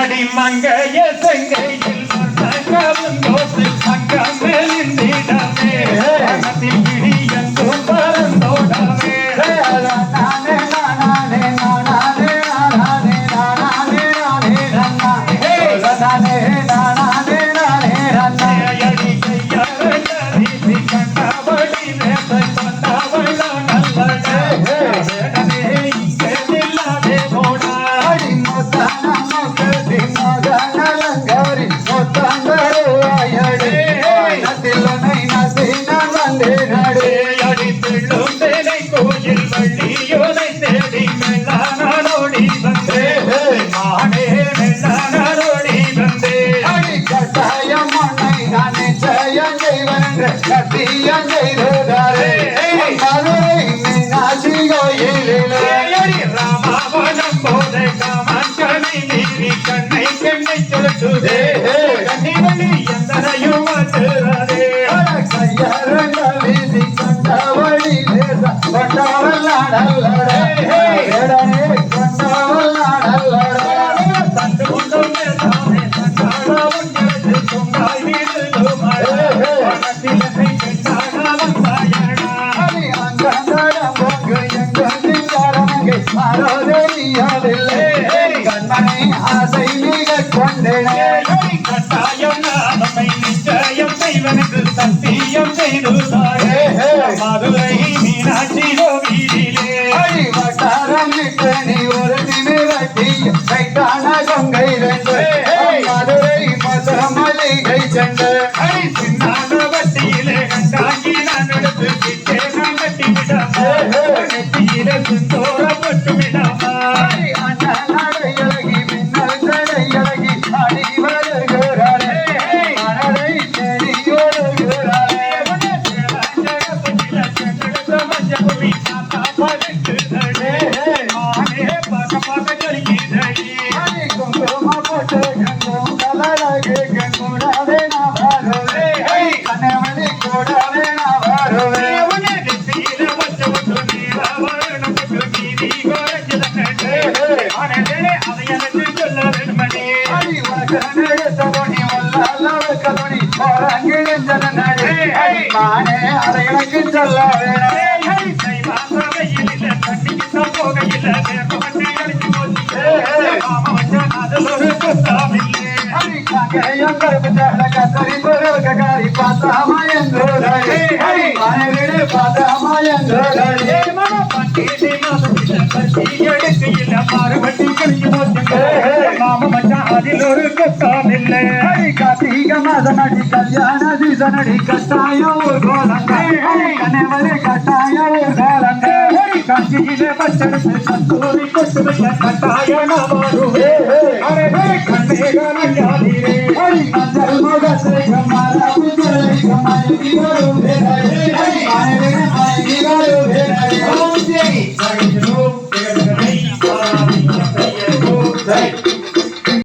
அடி மங்கைய செங்கையில் வள்ளியோனை தேடி மெல்லானோடி வந்தே மானே மெல்லானோடி வந்தே அடி கட்டாயம் மண்ணை நான் நிச்சயம் செய்வன் கத்தியம் செய்தாரே மதுரை மீனாட்சி கோயிலிலே ராமாவனம் போத மீறி கண்ணை கண்ணை கண்ணி வழி எந்தனையும் வந்துறதே கையரங்கள் வீசி கண்டவழி தேச கொண்டவள் கட்டாயம் நிச்சயம் செய்வனுக்கு சத்தியம் செய்து மதுரை செண்டு அடி சின்னான வட்டியிலே கண்டாங்கி நான் எடுத்து கிட்டே நான் கட்டி விடாமா. நெத்தியிலே சுத்தோர பட்டு விடாமா. அடி அண்ணன் போராங்கிழந்தன நடி அடி மானே அதை வேணும் அடி காக்கையம் கருப்புச்சால கத்தரி பொருள் ககாரி ছিলে बचन से ससुरी कुछ भैया कटाया ना मारो अरे बे खन्ने गाना यारी रे हरी नजर मगस रे हमारा गुजर रे हमारे दिलो रे हरी आए रे आए दिलो रे हरी